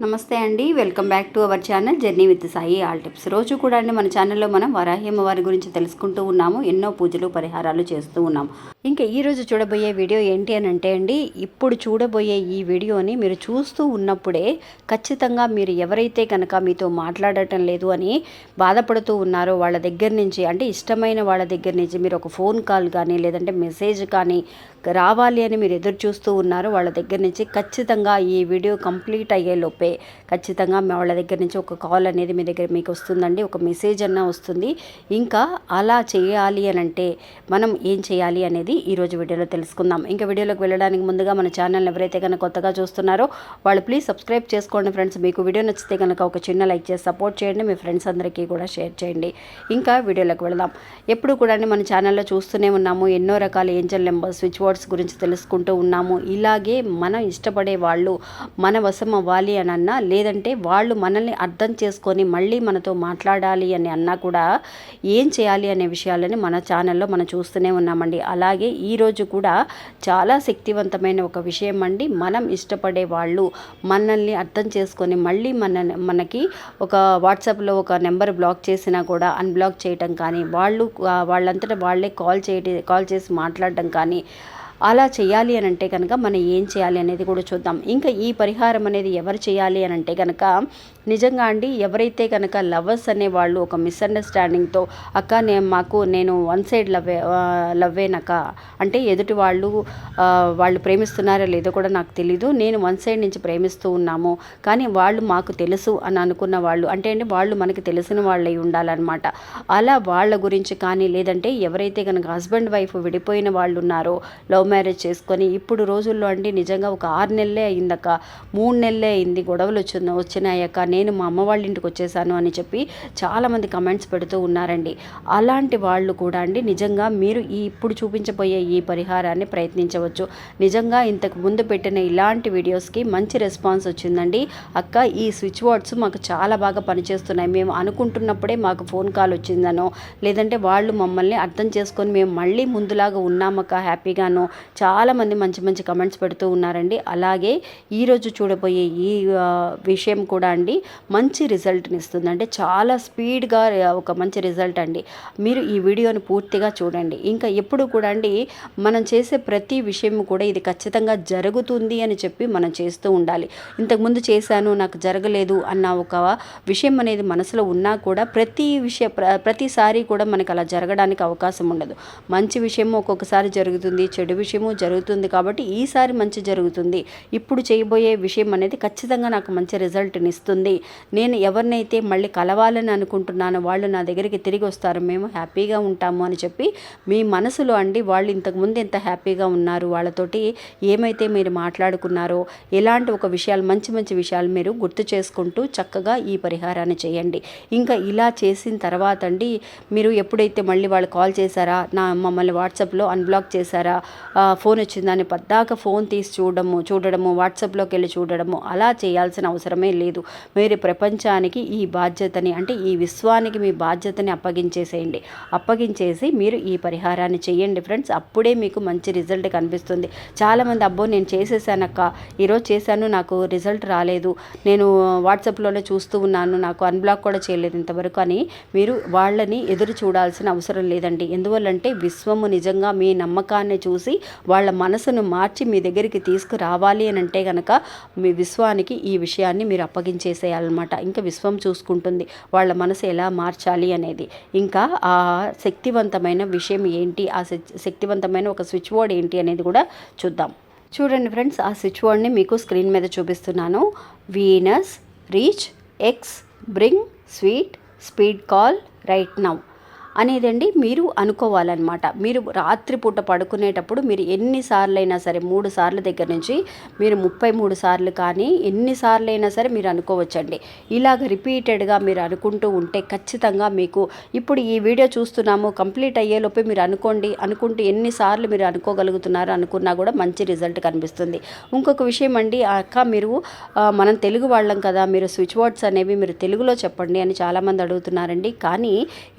నమస్తే అండి. Welcome back to our channel journey with Sai all tips. రోజు కూడా అండి మన ఛానల్లో మనం వరాహ్యమ్మ వారి గురించి తెలుసుకుంటూ ఉన్నాము ఎన్నో పూజలు పరిహారాలు చేస్తూ ఉన్నాం ఇంకా ఈ రోజు చూడబోయే వీడియో ఏంటి అని అంటే అండి ఇప్పుడు చూడబోయే ఈ వీడియోని మీరు చూస్తూ ఉన్నప్పుడే ఖచ్చితంగా మీరు ఎవరైతే కనుక మీతో మాట్లాడటం లేదు అని బాధపడుతూ ఉన్నారో వాళ్ళ దగ్గర నుంచి అంటే ఇష్టమైన వాళ్ళ దగ్గర నుంచి మీరు ఒక ఫోన్ కాల్ కానీ లేదంటే మెసేజ్ కానీ రావాలి అని మీరు ఎదురు చూస్తూ ఉన్నారో వాళ్ళ దగ్గర నుంచి ఖచ్చితంగా ఈ వీడియో కంప్లీట్ అయ్యే లోపే ఖచ్చితంగా వాళ్ళ దగ్గర నుంచి ఒక కాల్ అనేది మీ దగ్గర మీకు వస్తుందండి. ఒక మెసేజ్ అన్న వస్తుంది. ఇంకా అలా చేయాలి అని అంటే మనం ఏం చేయాలి అనేది ఈరోజు వీడియోలో తెలుసుకుందాం. ఇంకా వీడియోలోకి వెళ్ళడానికి ముందుగా మన ఛానల్ని ఎవరైతే కనుక కొత్తగా చూస్తున్నారో వాళ్ళు ప్లీజ్ సబ్స్క్రైబ్ చేసుకోండి ఫ్రెండ్స్. మీకు వీడియో నచ్చితే కనుక ఒక చిన్న లైక్ చేసి సపోర్ట్ చేయండి. మీ ఫ్రెండ్స్ అందరికీ కూడా షేర్ చేయండి. ఇంకా వీడియోలోకి వెళదాం. ఎప్పుడు కూడా మన ఛానల్లో చూస్తూనే ఉన్నాము. ఎన్నో రకాల ఏంజల్ నెంబర్ స్విచ్ బోర్డ్స్ గురించి తెలుసుకుంటూ ఉన్నాము. ఇలాగే మనం ఇష్టపడే వాళ్ళు మన వశం అవ్వాలి అని అన్నా లేదంటే వాళ్ళు మనల్ని అర్థం చేసుకొని మళ్ళీ మనతో మాట్లాడాలి అని అన్నా కూడా ఏం చేయాలి అనే విషయాలని మన ఛానల్లో మనం చూస్తూనే ఉన్నామండి. అలాగే ఈరోజు కూడా చాలా శక్తివంతమైన ఒక విషయం అండి. మనం ఇష్టపడే వాళ్ళు మనల్ని అర్థం చేసుకొని మళ్ళీ మన మనకి ఒక వాట్సాప్లో ఒక నెంబర్ బ్లాక్ చేసినా కూడా అన్బ్లాక్ చేయటం కానీ వాళ్ళు వాళ్ళంతటా వాళ్ళే కాల్ చేయడం కాల్ చేసి మాట్లాడటం కానీ అలా చేయాలి అని అంటే కనుక మనం ఏం చేయాలి అనేది కూడా చూద్దాం. ఇంకా ఈ పరిహారం అనేది ఎవరు చేయాలి అని అంటే కనుక నిజంగా అండి ఎవరైతే కనుక లవర్స్ అనే వాళ్ళు ఒక మిస్అండర్స్టాండింగ్తో అక్క నేను మాకు నేను వన్ సైడ్ లవ్వే లవ్వేనక్క అంటే ఎదుటి వాళ్ళు వాళ్ళు ప్రేమిస్తున్నారో లేదో కూడా నాకు తెలీదు. నేను వన్ సైడ్ నుంచి ప్రేమిస్తూ ఉన్నాము. కానీ వాళ్ళు మాకు తెలుసు అని అనుకున్న వాళ్ళు అంటే అండి వాళ్ళు మనకి తెలిసిన వాళ్ళై ఉండాలన్నమాట. అలా వాళ్ళ గురించి కానీ లేదంటే ఎవరైతే కనుక హస్బెండ్ వైఫ్ విడిపోయిన వాళ్ళు ఉన్నారో లవ్ మ్యారేజ్ చేసుకొని ఇప్పుడు రోజుల్లో అండి నిజంగా ఒక ఆరు నెలలే అయిందక్క. మూడు నెలలే అయింది గొడవలు వచ్చిన వచ్చినాయక్క. నేను మా అమ్మ వాళ్ళ ఇంటికి వచ్చేసాను అని చెప్పి చాలామంది కమెంట్స్ పెడుతూ ఉన్నారండి. అలాంటి వాళ్ళు కూడా అండి నిజంగా మీరు ఈ ఇప్పుడు చూపించబోయే ఈ పరిహారాన్ని ప్రయత్నించవచ్చు. నిజంగా ఇంతకు ముందు పెట్టిన ఇలాంటి వీడియోస్కి మంచి రెస్పాన్స్ వచ్చిందండి. అక్క ఈ స్విచ్ బోర్డ్స్ మాకు చాలా బాగా పనిచేస్తున్నాయి. మేము అనుకుంటున్నప్పుడే మాకు ఫోన్ కాల్ వచ్చిందనో లేదంటే వాళ్ళు మమ్మల్ని అర్థం చేసుకొని మేము మళ్ళీ ముందులాగా ఉన్నామక్క హ్యాపీగాను చాలామంది మంచి మంచి కమెంట్స్ పెడుతూ ఉన్నారండి. అలాగే ఈరోజు చూడబోయే ఈ విషయం కూడా అండి మంచి రిజల్ట్ని ఇస్తుంది. అంటే చాలా స్పీడ్గా ఒక మంచి రిజల్ట్ అండి. మీరు ఈ వీడియోని పూర్తిగా చూడండి. ఇంకా ఎప్పుడు కూడా అండి మనం చేసే ప్రతి విషయం కూడా ఇది ఖచ్చితంగా జరుగుతుంది అని చెప్పి మనం చేస్తూ ఉండాలి. ఇంతకుముందు చేశాను నాకు జరగలేదు అన్న ఒక విషయం అనేది మనసులో ఉన్నా కూడా ప్రతి విషయ ప్ర- ప్రతిసారి కూడా మనకు అలా జరగడానికి అవకాశం ఉండదు. మంచి విషయము ఒక్కొక్కసారి జరుగుతుంది చెడు విషయము జరుగుతుంది కాబట్టి ఈసారి మంచి జరుగుతుంది. ఇప్పుడు చేయబోయే విషయం అనేది ఖచ్చితంగా నాకు మంచి రిజల్ట్ని ఇస్తుంది. నేను ఎవరినైతే మళ్ళీ కలవాలని అనుకుంటున్నానో వాళ్ళు నా దగ్గరికి తిరిగి వస్తారు. మేము హ్యాపీగా ఉంటాము అని చెప్పి మీ మనసులో అండి వాళ్ళు ఇంతకుముందు ఎంత హ్యాపీగా ఉన్నారు వాళ్ళతోటి ఏమైతే మీరు మాట్లాడుకున్నారో ఎలాంటి ఒక విషయాలు మంచి మంచి విషయాలు మీరు గుర్తు చేసుకుంటూ చక్కగా ఈ పరిహారాన్ని చేయండి. ఇంకా ఇలా చేసిన తర్వాత అండి మీరు ఎప్పుడైతే మళ్ళీ వాళ్ళు కాల్ చేశారా నా మమ్మల్ని వాట్సాప్లో అన్బ్లాక్ చేశారా ఫోన్ వచ్చిందని పద్దాక ఫోన్ తీసి చూడడము చూడడము వాట్సాప్లోకి వెళ్ళి చూడడము అలా చేయాల్సిన అవసరమే లేదు. మీరు ప్రపంచానికి ఈ బాధ్యతని అంటే ఈ విశ్వానికి మీ బాధ్యతని అప్పగించేసేయండి. అప్పగించేసి మీరు ఈ పరిహారాన్ని చేయండి ఫ్రెండ్స్. అప్పుడే మీకు మంచి రిజల్ట్ కనిపిస్తుంది. చాలామంది అబ్బో నేను చేసేసానక్క. ఈరోజు చేశాను నాకు రిజల్ట్ రాలేదు. నేను వాట్సాప్లోనే చూస్తూ ఉన్నాను నాకు అన్బ్లాక్ కూడా చేయలేదు ఇంతవరకు అని మీరు వాళ్ళని ఎదురు చూడాల్సిన అవసరం లేదండి. ఎందువల్లంటే విశ్వము నిజంగా మీ నమ్మకాన్ని చూసి వాళ్ళ మనసును మార్చి మీ దగ్గరికి తీసుకురావాలి అని అంటే కనుక మీ విశ్వానికి ఈ విషయాన్ని మీరు చేసేయాలన్నమాట ఇంకా విశ్వం చూసుకుంటుంది. వాళ్ళ మనసు ఎలా మార్చాలి అనేది. ఇంకా ఆ శక్తివంతమైన విషయం ఏంటి? ఆ శక్తివంతమైన ఒక స్విచ్ బోర్డ్ ఏంటి అనేది కూడా చూద్దాం. చూడండి ఫ్రెండ్స్ ఆ స్విచ్ బోర్డ్ని మీకు స్క్రీన్ మీద చూపిస్తున్నాను. Venus reach X bring sweet speed call right now. అనేదండి మీరు అనుకోవాలన్నమాట. మీరు రాత్రిపూట పడుకునేటప్పుడు మీరు ఎన్నిసార్లైనా సరే మూడు సార్లు దగ్గర నుంచి మీరు ముప్పై మూడు సార్లు కానీ ఎన్నిసార్లు అయినా సరే మీరు అనుకోవచ్చండి. ఇలాగ రిపీటెడ్గా మీరు అనుకుంటూ ఉంటే ఖచ్చితంగా మీకు ఇప్పుడు ఈ వీడియో చూస్తున్నాము కంప్లీట్ అయ్యేలోపే మీరు అనుకోండి అనుకుంటూ ఎన్నిసార్లు మీరు అనుకోగలుగుతున్నారు అనుకున్నా కూడా మంచి రిజల్ట్ కనిపిస్తుంది. ఇంకొక విషయం అండి అక్క మీరు మనం తెలుగు వాళ్ళం కదా మీరు స్విచ్ బోర్డ్స్ అనేవి మీరు తెలుగులో చెప్పండి అని చాలామంది అడుగుతున్నారండి. కానీ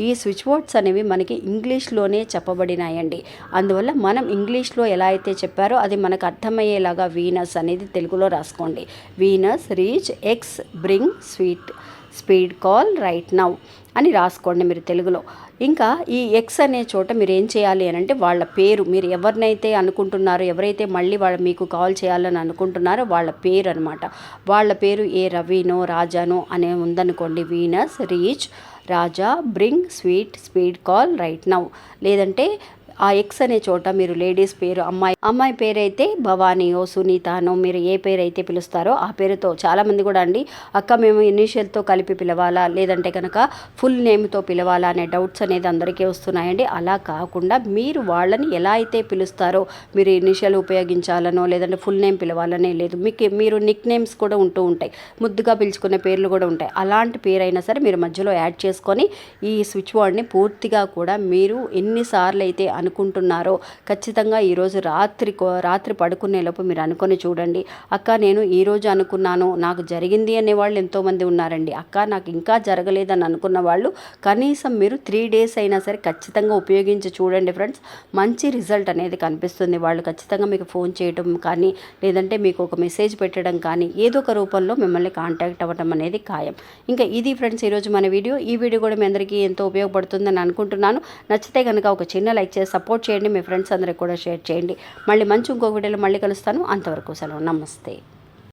ఈ స్విచ్ బోర్డ్ వర్డ్స్ అనేవి మనకి ఇంగ్లీష్లోనే చెప్పబడినాయండి. అందువల్ల మనం ఇంగ్లీష్లో ఎలా అయితే చెప్పారో అది మనకు అర్థమయ్యేలాగా వీనస్ అనేది తెలుగులో రాసుకోండి. Venus reach X bring sweet. Speed call right now అని రాసుకోండి మీరు తెలుగులో. ఇంకా ఈ ఎక్స్ అనే చోట మీరు ఏం చేయాలి అని అంటే వాళ్ళ పేరు మీరు ఎవరినైతే అనుకుంటున్నారో ఎవరైతే మళ్ళీ వాళ్ళ మీకు కాల్ చేయాలని అనుకుంటున్నారో వాళ్ళ పేరు అనమాట వాళ్ళ పేరు ఏ రవీనో రాజానో అనే ఉందనుకోండి Venus reach Raja bring sweet speed call right now. లేదంటే ఆ ఎక్స్ అనే చోట మీరు లేడీస్ పేరు అమ్మాయి అమ్మాయి పేరైతే భవానీయో సునీతానో మీరు ఏ పేరు అయితే పిలుస్తారో ఆ పేరుతో చాలామంది కూడా అండి అక్క మేము ఇనీషియల్తో కలిపి పిలవాలా? లేదంటే కనుక ఫుల్ నేమ్తో పిలవాలా? అనే డౌట్స్ అనేది అందరికీ వస్తున్నాయండి. అలా కాకుండా మీరు వాళ్ళని ఎలా అయితే పిలుస్తారో మీరు ఇనిషియల్ ఉపయోగించాలనో లేదంటే ఫుల్ నేమ్ పిలవాలనే లేదు. మీకు మీరు నిక్ నేమ్స్ కూడా ఉంటూ ఉంటాయి. ముద్దుగా పిలుచుకునే పేర్లు కూడా ఉంటాయి. అలాంటి పేరైనా సరే మీరు మధ్యలో యాడ్ చేసుకొని ఈ స్విచ్ బోర్డ్ని పూర్తిగా కూడా మీరు ఎన్నిసార్లు అయితే అనుకుంటున్నారో ఖచ్చితంగా ఈరోజు రాత్రి కో- రాత్రి పడుకునే లోపు మీరు అనుకొని చూడండి. అక్క నేను ఈరోజు అనుకున్నాను. నాకు జరిగింది అనే వాళ్ళు ఎంతోమంది ఉన్నారండి. అక్క నాకు ఇంకా జరగలేదని అనుకున్న వాళ్ళు కనీసం మీరు త్రీ డేస్ అయినా సరే ఖచ్చితంగా ఉపయోగించి చూడండి ఫ్రెండ్స్. మంచి రిజల్ట్ అనేది కనిపిస్తుంది. వాళ్ళు ఖచ్చితంగా మీకు ఫోన్ చేయడం కానీ లేదంటే మీకు ఒక మెసేజ్ పెట్టడం కానీ ఏదో ఒక రూపంలో మిమ్మల్ని కాంటాక్ట్ అవ్వడం అనేది ఖాయం. ఇంకా ఇది ఫ్రెండ్స్ ఈరోజు మన వీడియో. ఈ వీడియో కూడా మీ అందరికీ ఎంతో ఉపయోగపడుతుందని అనుకుంటున్నాను. నచ్చితే కనుక ఒక చిన్న లైక్ చేసి సపోర్ట్ చేయండి మీ ఫ్రెండ్స్ అందరికి కూడా షేర్ చేయండి. మళ్ళీ మంచి ఇంకో వీడియోలో మళ్ళీ కలుస్తాను. అంతవరకు సెలవు. నమస్తే.